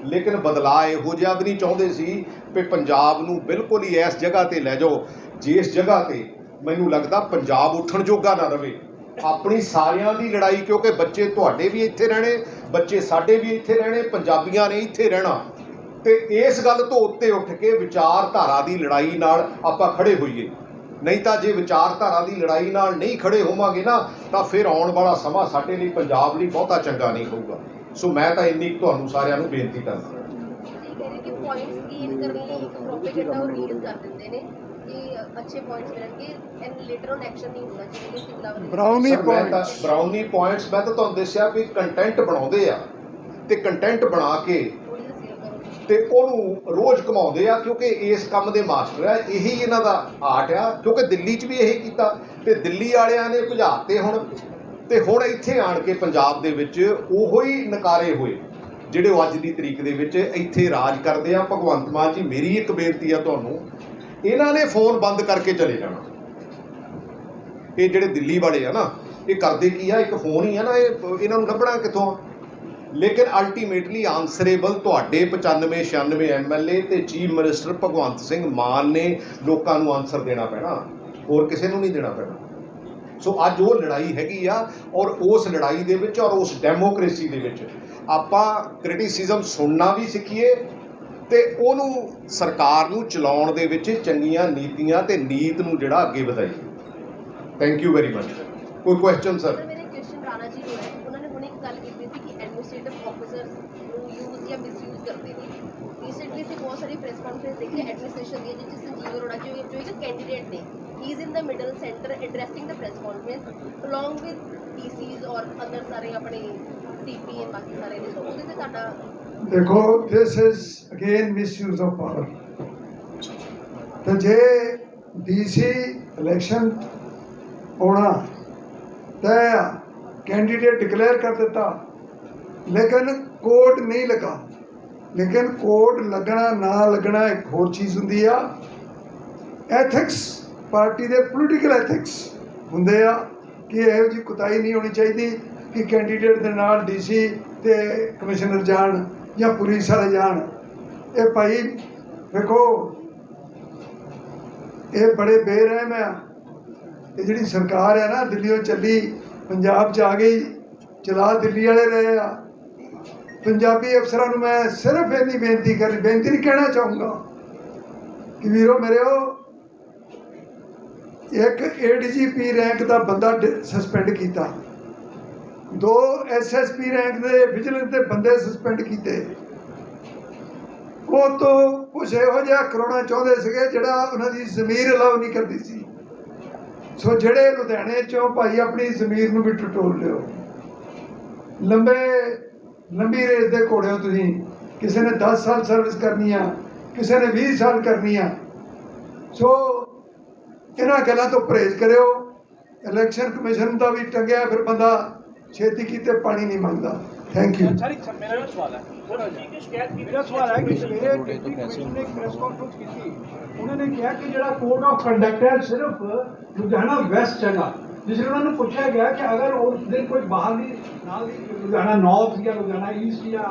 S2: ਲੇਕਿਨ ਬਦਲਾਅ ਇਹੋ ਜਿਹਾ ਵੀ ਨਹੀਂ ਚਾਹੁੰਦੇ ਸੀ ਕਿ ਪੰਜਾਬ ਨੂੰ ਬਿਲਕੁਲ ਹੀ ਇਸ ਜਗ੍ਹਾ ਤੇ ਲੈ ਜਾਓ ਜਿਸ ਜਗ੍ਹਾ ਤੇ ਮੈਨੂੰ ਲੱਗਦਾ ਪੰਜਾਬ ਉੱਠਣ ਜੋਗਾ ਨਾ ਰਵੇ। ਆਪਣੀ ਸਾਰਿਆਂ ਦੀ ਲੜਾਈ, ਕਿਉਂਕਿ ਬੱਚੇ ਤੁਹਾਡੇ ਵੀ ਇੱਥੇ ਰਹਿਣੇ, ਬੱਚੇ ਸਾਡੇ ਵੀ ਇੱਥੇ ਰਹਿਣੇ, ਪੰਜਾਬੀਆਂ ਨੇ ਇੱਥੇ ਰਹਿਣਾ। ਤੇ ਇਸ ਗੱਲ ਤੋਂ ਉੱਤੇ ਉੱਠ ਕੇ ਵਿਚਾਰਧਾਰਾ ਦੀ ਲੜਾਈ ਨਾਲ ਆਪਾਂ ਖੜੇ ਹੋਈਏ। ਨਹੀਂ ਤਾਂ ਜੇ ਵਿਚਾਰਧਾਰਾ ਦੀ ਲੜਾਈ ਨਾਲ ਨਹੀਂ ਖੜੇ ਹੋਵਾਂਗੇ ਨਾ, ਤਾਂ ਫਿਰ ਆਉਣ ਵਾਲਾ ਸਮਾਂ ਸਾਡੇ ਲਈ ਪੰਜਾਬ ਲਈ ਬਹੁਤਾ ਚੰਗਾ ਨਹੀਂ ਹੋਊਗਾ। ਸੋ ਮੈਂ ਤਾਂ ਇੰਨੀ ਤੁਹਾਨੂੰ ਸਾਰਿਆਂ ਨੂੰ ਬੇਨਤੀ ਕਰਦਾ।
S5: ਕਿ ਪੁਆਇੰਟਸ ਗੇਨ ਕਰਨ ਲਈ ਇੱਕ ਪ੍ਰੋਪੇਗੈਂਡਾ ਉਹ ਕਰ ਦਿੰਦੇ ਨੇ। ਕਿ ਅੱਛੇ ਪੁਆਇੰਟਸ ਮਿਲਣਗੇ ਐਂਡ ਲੇਟਰ ਔਨ ਐਕਸ਼ਨ ਨਹੀਂ ਹੁੰਦਾ ਜਿਵੇਂ ਕਿ ਸਿਮਲਾ ਵਾਲੇ
S1: ਬਰਾਉਨੀ
S2: ਸਰ, ਮੈਂ ਤਾਂ
S1: ਪੁਆਇੰਟਸ
S2: ਮੈਂ ਤਾਂ ਤੁਹਾਨੂੰ ਦੱਸਿਆ ਵੀ ਕੰਟੈਂਟ ਬਣਾਉਂਦੇ ਆ ਤੇ ਕੰਟੈਂਟ ਬਣਾ ਕੇ ਤੇ ਉਹਨੂੰ ਰੋਜ਼ ਕਮਾਉਂਦੇ ਆ ਕਿਉਂਕਿ ਇਸ ਕੰਮ ਦੇ ਮਾਸਟਰ ਆ ਇਹੀ ਇਹਨਾਂ ਦਾ ਆਰਟ ਆ ਕਿਉਂਕਿ ਦਿੱਲੀ 'ਚ ਵੀ ਇਹੀ ਕੀਤਾ। ਤੇ ਦਿੱਲੀ ਵਾਲਿਆਂ ਨੇ ਭੁਜਾਤੇ ਹੁਣ ਤੇ ਹੁਣ ਇੱਥੇ ਆਣ ਕੇ ਪੰਜਾਬ ਦੇ ਵਿੱਚ ਉਹੋ ਹੀ ਨਕਾਰੇ ਹੋਏ ਜਿਹੜੇ ਉਹ ਅੱਜ ਦੀ ਤਰੀਕ ਦੇ ਵਿੱਚ ਇੱਥੇ ਰਾਜ ਕਰਦੇ ਆ। ਭਗਵੰਤ ਮਾਨ ਜੀ ਮੇਰੀ ਇੱਕ ਬੇਨਤੀ ਆ ਤੁਹਾਨੂੰ ਇਹਨਾਂ ਨੇ ਫੋਨ ਬੰਦ ਕਰਕੇ ਚਲੇ ਜਾਣਾ। ਇਹ ਜਿਹੜੇ ਦਿੱਲੀ ਵਾਲੇ ਆ ਨਾ, ਇਹ ਕਰਦੇ ਕੀ ਆ? ਇੱਕ ਫੋਨ ਹੀ ਆ ਨਾ, ਇਹ ਇਹਨਾਂ ਨੂੰ ਲੱਭਣਾ ਕਿੱਥੋਂ ਆ? ਲੇਕਿਨ ਅਲਟੀਮੇਟਲੀ ਆਨਸਰੇਬਲ ਤੁਹਾਡੇ 95 96 ਐਮਐਲਏ ਤੇ ਚੀਫ ਮਿਨਿਸਟਰ ਭਗਵੰਤ ਸਿੰਘ ਮਾਨ ਨੇ ਲੋਕਾਂ ਨੂੰ ਆਨਸਰ ਦੇਣਾ ਪੈਣਾ। ਹੋਰ ਕਿਸੇ ਨੂੰ ਨਹੀਂ ਦੇਣਾ ਪੈਣਾ। ਸੋ ਅੱਜ ਉਹ ਲੜਾਈ ਹੈਗੀ ਆ ਔਰ ਉਸ ਲੜਾਈ ਦੇ ਵਿੱਚ ਔਰ ਉਸ ਡੈਮੋਕ੍ਰੇਸੀ ਦੇ ਵਿੱਚ ਆਪਾਂ ਕ੍ਰਿਟਿਸਿਜ਼ਮ ਸੁਣਨਾ ਵੀ ਸਿੱਖੀਏ ਤੇ ਉਹਨੂੰ ਸਰਕਾਰ ਨੂੰ ਚਲਾਉਣ ਦੇ ਵਿੱਚ ਚੰਗੀਆਂ ਨੀਤੀਆਂ ਤੇ ਨੀਤ ਨੂੰ ਜਿਹੜਾ ਅੱਗੇ ਵਧਾਈਏ ਥੈਂਕ ਯੂ ਵੈਰੀ ਮਚ ਕੋਈ ਕੁਐਸਚਨ ਸਰ
S5: ਸਰ, ਮੇਰੇ ਕ੍ਰਿਸ਼ਨ ਰਾਣਾ ਜੀ ਜੋ ਹੈ ਉਹਨਾਂ ਨੇ ਹੁਣੇ ਇੱਕ ਗੱਲ ਕੀਤੀ ਸੀ ਕਿ ਐਡਮਿਨਿਸਟ੍ਰੇਟਿਵ ਆਫੀਸਰਸ ਨੂੰ ਯੂਜ਼ ਜਾਂ ਮਿਸਯੂਜ਼ ਕਰਦੇ ਨੇ। ਰੀਸੈਂਟਲੀ ਸੀ ਬਹੁਤ ਸਾਰੀ ਪ੍ਰੈਸ ਕਾਨਫਰੰਸ ਦੇਖੀ ਐਡਮਿਨਿਸਟ੍ਰੇਸ਼ਨ ਦੀ ਜਿਸ ਸੰਜੀਵ ਅਰੋੜਾ ਜੋ ਜੋ ਇੱਕ ਕੈਂਡੀਡੇਟ ਨੇ। He is in the middle centre addressing the press conference along with DCs ਔਰ ਅਦਰ ਸਾਰੇ ਆਪਣੇ ਸੀਪੀ ਬਾਕੀ ਸਾਰੇ ਨੇ। ਸੋ ਉਹਦੇ ਤੇ ਤੁਹਾਡਾ
S1: ਦੇਖੋ this is again misuse of power ਤੇ ਜੇ ਡੀਸੀ ਇਲੈਕਸ਼ਨ ਹੋਣਾ, ਤੈ ਕੈਂਡੀਡੇਟ ਡਿਕਲੇਅਰ ਕਰ ਦਿੱਤਾ, ਲੇਕਿਨ ਕੋਡ ਨਹੀਂ ਲੱਗਾ। ਲੇਕਿਨ ਕੋਡ ਲੱਗਣਾ, ਨਾ ਲੱਗਣਾ ਇੱਕ ਹੋਰ ਚੀਜ਼ ਹੁੰਦੀ ਆ। ਐਥਿਕਸ ਪਾਰਟੀ ਦੇ ਪੋਲੀਟੀਕਲ ਐਥਿਕਸ ਹੁੰਦੇ ਆ ਕਿ ਇਹੋ ਜਿਹੀ ਕੁਤਾਈ ਨਹੀਂ ਹੋਣੀ ਚਾਹੀਦੀ ਕਿ ਕੈਂਡੀਡੇਟ ਦੇ ਨਾਲ ਡੀਸੀ ਤੇ ਕਮਿਸ਼ਨਰ ਜਾਣ। ਜਾਂ ਪੁਲਿਸ ਵਾਲੇ ਜਾਣ। ਇਹ ਭਾਈ ਵੇਖੋ, ਇਹ ਬੜੇ ਬੇਰਹਿਮ ਆ। ਇਹ ਜਿਹੜੀ ਸਰਕਾਰ ਹੈ ਨਾ, ਦਿੱਲੀੋਂ ਚੱਲੀ, ਪੰਜਾਬ 'ਚ ਆ ਗਈ, ਚਲਾ ਦਿੱਲੀ ਵਾਲੇ ਰਹੇ ਆ। ਪੰਜਾਬੀ ਅਫਸਰਾਂ ਨੂੰ ਮੈਂ ਸਿਰਫ ਇੰਨੀ ਬੇਨਤੀ ਕਰ ਬੇਨਤੀ ਨਹੀਂ ਕਹਿਣਾ ਚਾਹੂੰਗਾ ਕਿ ਵੀਰੋ ਮੇਰਿਓ, ਇੱਕ ਏਡੀਜੀਪੀ ਰੈਂਕ ਦਾ ਬੰਦਾ ਸਸਪੈਂਡ ਕੀਤਾ। ਦੋ ਐਸਐਸਪੀ ਰੈਂਕ ਦੇ ਵਿਜੀਲੈਂਸ ਦੇ ਬੰਦੇ ਸਸਪੈਂਡ ਕੀਤੇ। ਉਹ ਤੋਂ ਕੁਝ ਇਹੋ ਜਿਹਾ ਕਰਾਉਣਾ ਚਾਹੁੰਦੇ ਸੀਗੇ ਜਿਹੜਾ ਉਹਨਾਂ ਦੀ ਜ਼ਮੀਰ ਅਲਾਉ ਨਹੀਂ ਕਰਦੀ ਸੀ। ਸੋ ਜਿਹੜੇ ਲੁਧਿਆਣੇ ਚੋਂ ਭਾਈ ਆਪਣੀ ਜ਼ਮੀਰ ਨੂੰ ਵੀ ਟਟੋਲ ਲਿਓ। ਲੰਬੇ, ਲੰਬੀ ਰੇਸ ਦੇ ਘੋੜੇ ਹੋ ਤੁਸੀਂ। ਕਿਸੇ ਨੇ 10 ਸਾਲ ਸਰਵਿਸ ਕਰਨੀ ਆ, ਕਿਸੇ ਨੇ 20 ਸਾਲ ਕਰਨੀ ਆ। ਸੋ ਇਹਨਾਂ ਗੱਲਾਂ ਤੋਂ ਪਰਹੇਜ਼ ਕਰਿਓ। ਇਲੈਕਸ਼ਨ ਕਮਿਸ਼ਨ ਦਾ ਵੀ ਟੰਗਿਆ ਫਿਰ ਬੰਦਾ ਛੇਤੀ ਕੀਤੇ ਪਾਣੀ ਨਹੀਂ ਮੰਗਦਾ। ਥੈਂਕ ਯੂ
S6: ਸਰ ਇੱਕ ਮੇਰਾ ਸਵਾਲ ਹੈ ਮੇਰਾ ਸਵਾਲ ਹੈ ਕਿ ਸਵੇਰੇ ਡਿਪਟੀ ਕਮਿਸ਼ਨਰ ਨੇ ਇੱਕ ਪ੍ਰੈਸ ਕਾਨਫਰੰਸ ਕੀਤੀ। ਉਹਨਾਂ ਨੇ ਕਿਹਾ ਕਿ ਜਿਹੜਾ ਕੋਡ ਆਫ ਕੰਡਕਟ ਹੈ ਸਿਰਫ ਲੁਧਿਆਣਾ ਵੈਸਟ ਹੈਗਾ ਜਿਸ ਲਈ ਉਹਨਾਂ ਨੂੰ ਪੁੱਛਿਆ ਗਿਆ ਕਿ ਅਗਰ ਉਸ ਦਿਨ ਕੋਈ ਬਾਹਰ ਦੀ ਨਾਲ ਦੀ ਲੁਧਿਆਣਾ ਨਾਰਥ ਜਾਂ ਲੁਧਿਆਣਾ ਈਸਟ ਜਾਂ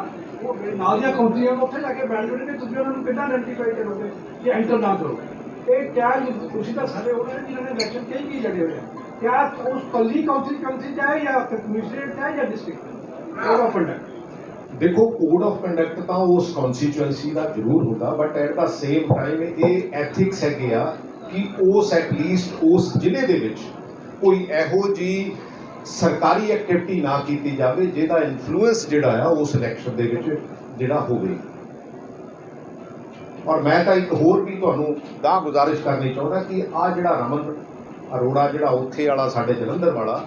S6: ਉਹ ਨਾਲ ਦੀਆਂ ਕੰਟਰੀਆਂ ਨੂੰ ਉੱਥੇ ਜਾ ਕੇ ਬੈਠ ਜਾਣਗੇ ਤੁਸੀਂ ਉਹਨਾਂ ਨੂੰ ਕਿੱਦਾਂ ਆਇਡੈਂਟੀਫਾਈ ਕਰੋਗੇ ਕਿ ਐਂਟਰ ਨਾ ਕਰੋਗੇ ਇਹ ਕਿਆ ਤੁਸੀਂ ਤਾਂ ਸਾਰੇ ਉਹਨਾਂ ਨੇ ਜਿਨ੍ਹਾਂ ਨੇ ਇਲੈਕਸ਼ਨ ਕਈ ਕੀ ਲੜੇ ਹੋਏ ਆ। ਕਿਆ ਉਸ ਕੱਲੀ ਕਾਉਂਸਲ ਕਾਉਂਸਲ ਚਾਹੇ ਜਾਂ ਕਮਿਸ਼ਨਰੇਟ ਚਾਹੇ ਜਾਂ ਡਿਸਟ੍ਰਿਕਟ ਕੋਡ ਆਫ ਕੰਡਕਟ
S2: ਦੇਖੋ ਕੋਡ ਆਫ ਕੰਡਕਟ ਤਾਂ ਉਸ ਕਨਸਟੀਚੁਐਂਸੀ ਦਾ ਜ਼ਰੂਰ ਹੁੰਦਾ but at the same time ਇਹ ਐਥਿਕਸ ਹੈਗੇ ਆ ਕਿ ਉਸ ਐਟ ਉਸ ਜ਼ਿਲ੍ਹੇ ਦੇ ਵਿੱਚ ਕੋਈ ਇਹੋ ਜੀ ਸਰਕਾਰੀ ਐਕਟੀਵਿਟੀ ਨਾ ਕੀਤੀ ਜਾਵੇ ਜਿਹਦਾ ਇਨਫਲੂਐਂਸ ਜਿਹੜਾ ਆ ਉਸ ਇਲੈਕਸ਼ਨ ਦੇ ਵਿੱਚ ਜਿਹੜਾ ਹੋਵੇ ਔਰ ਮੈਂ ਤਾਂ ਇੱਕ ਹੋਰ ਵੀ ਤੁਹਾਨੂੰ ਦਾ ਗੁਜ਼ਾਰਿਸ਼ ਕਰਨੀ ਚਾਹੁੰਦਾ ਕਿ ਆ ਜਿਹੜਾ ਰਮਨ ਅਰੋੜਾ ਜਿਹੜਾ ਉੱਥੇ ਵਾਲਾ ਸਾਡੇ ਜਲੰਧਰ ਵਾਲਾ,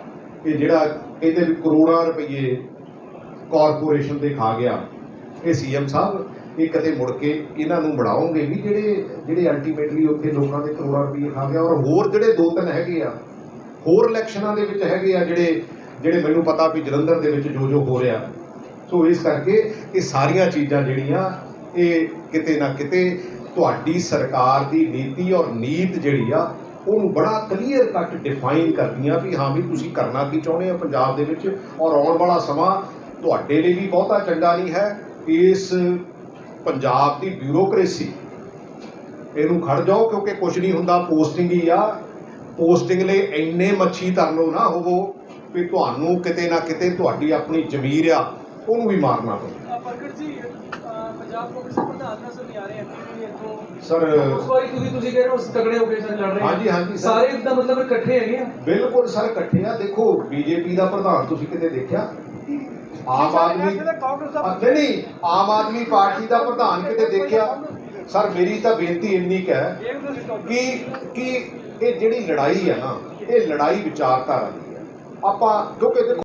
S2: ਇਹ ਜਿਹੜਾ ਇਹਦੇ ਵੀ ਕਰੋੜਾਂ ਰੁਪਏ ਕਾਰਪੋਰੇਸ਼ਨ ਦੇ ਖਾ ਗਿਆ। ਇਹ ਸੀਐਮ ਸਾਹਿਬ, ਇਹ ਕਦੇ ਮੁੜ ਕੇ ਇਹਨਾਂ ਨੂੰ ਬਣਾਉਂਗੇ ਵੀ ਜਿਹੜੇ ਜਿਹੜੇ ਅਲਟੀਮੇਟਲੀ ਉੱਥੇ ਲੋਕਾਂ ਦੇ ਕਰੋੜਾਂ ਰੁਪਏ ਖਾ ਗਿਆ। ਔਰ ਹੋਰ ਜਿਹੜੇ ਦੋ ਤਿੰਨ ਹੈਗੇ ਆ, ਹੋਰ ਇਲੈਕਸ਼ਨਾਂ ਦੇ ਵਿੱਚ ਹੈਗੇ ਆ ਜਿਹੜੇ ਜਿਹੜੇ ਮੈਨੂੰ ਪਤਾ ਵੀ ਜਲੰਧਰ ਦੇ ਵਿੱਚ ਜੋ ਜੋ ਹੋ ਰਿਹਾ। ਸੋ ਇਸ ਕਰਕੇ ਇਹ ਸਾਰੀਆਂ ਚੀਜ਼ਾਂ ਜਿਹੜੀਆਂ, ਇਹ ਕਿਤੇ ਨਾ ਕਿਤੇ ਤੁਹਾਡੀ ਸਰਕਾਰ ਦੀ ਨੀਤੀ ਔਰ ਨੀਤ ਜਿਹੜੀ ਆ ਉਹਨੂੰ ਬੜਾ ਕਲੀਅਰ ਕੱਟ ਡਿਫਾਈਨ ਕਰਦੀਆਂ ਵੀ ਹਾਂ ਵੀ ਤੁਸੀਂ ਕਰਨਾ ਕੀ ਚਾਹੁੰਦੇ ਹੋ ਪੰਜਾਬ ਦੇ ਵਿੱਚ ਔਰ ਆਉਣ ਵਾਲਾ ਸਮਾਂ ਤੁਹਾਡੇ ਲਈ ਵੀ ਬਹੁਤਾ ਚੰਗਾ ਨਹੀਂ ਹੈ। ਇਸ ਪੰਜਾਬ ਦੀ ਬਿਊਰੋਕ੍ਰੇਸੀ ਇਹਨੂੰ ਖੜ ਜਾਓ ਕਿਉਂਕਿ ਕੁਝ ਨਹੀਂ ਹੁੰਦਾ ਪੋਸਟਿੰਗ ਹੀ ਆ। ਪੋਸਟਿੰਗ ਲਈ ਇੰਨੇ ਮੱਛੀ ਤਰਨੋ ਨਾ ਹੋਵੋ ਵੀ ਤੁਹਾਨੂੰ ਕਿਤੇ ਨਾ ਕਿਤੇ ਤੁਹਾਡੀ ਆਪਣੀ ਜ਼ਮੀਰ ਆ, ਉਹਨੂੰ ਵੀ ਮਾਰਨਾ ਪਵੇ
S6: ਪ੍ਰਗਟ ਜੀ ਪੰਜਾਬ ਕਾਂਗਰਸ ਪ੍ਰਧਾਨ ਨਜ਼ਰ ਨਹੀਂ ਰਹੇ ਇੱਥੋਂ
S2: ਸਰ
S6: ਉਸ ਵਾਰੀ ਤੁਸੀਂ ਤੁਸੀਂ ਕਹਿ ਰਹੇ ਹੋ ਤਗੜੇ ਹੋ ਕੇ ਸਰ ਲੜ ਰਹੇ।
S2: ਹਾਂਜੀ, ਹਾਂਜੀ, ਸਰ।
S6: ਸਾਰੇ ਦਾ ਮਤਲਬ ਇਕੱਠੇ ਹੈਗੇ ਆ।
S2: ਬਿਲਕੁਲ ਸਰ ਇਕੱਠੇ ਆ। ਦੇਖੋ ਬੀਜੇਪੀ ਦਾ ਪ੍ਰਧਾਨ ਤੁਸੀਂ ਕਿਤੇ ਦੇਖਿਆ? ਆਮ ਆਦਮੀ
S6: ਦਾ
S2: ਨਹੀਂ ਨਹੀਂ ਆਮ ਆਦਮੀ ਪਾਰਟੀ ਦਾ ਪ੍ਰਧਾਨ ਕਿਤੇ ਦੇਖਿਆ? ਸਰ ਮੇਰੀ ਤਾਂ ਬੇਨਤੀ ਇੰਨੀ ਕੁ ਹੈ ਕਿ ਕਿ ਇਹ ਜਿਹੜੀ ਲੜਾਈ ਹੈ ਨਾ ਇਹ ਲੜਾਈ ਵਿਚਾਰਧਾਰਾ ਦੀ ਹੈ। ਆਪਾਂ ਕਿਉਂਕਿ ਦੇਖੋ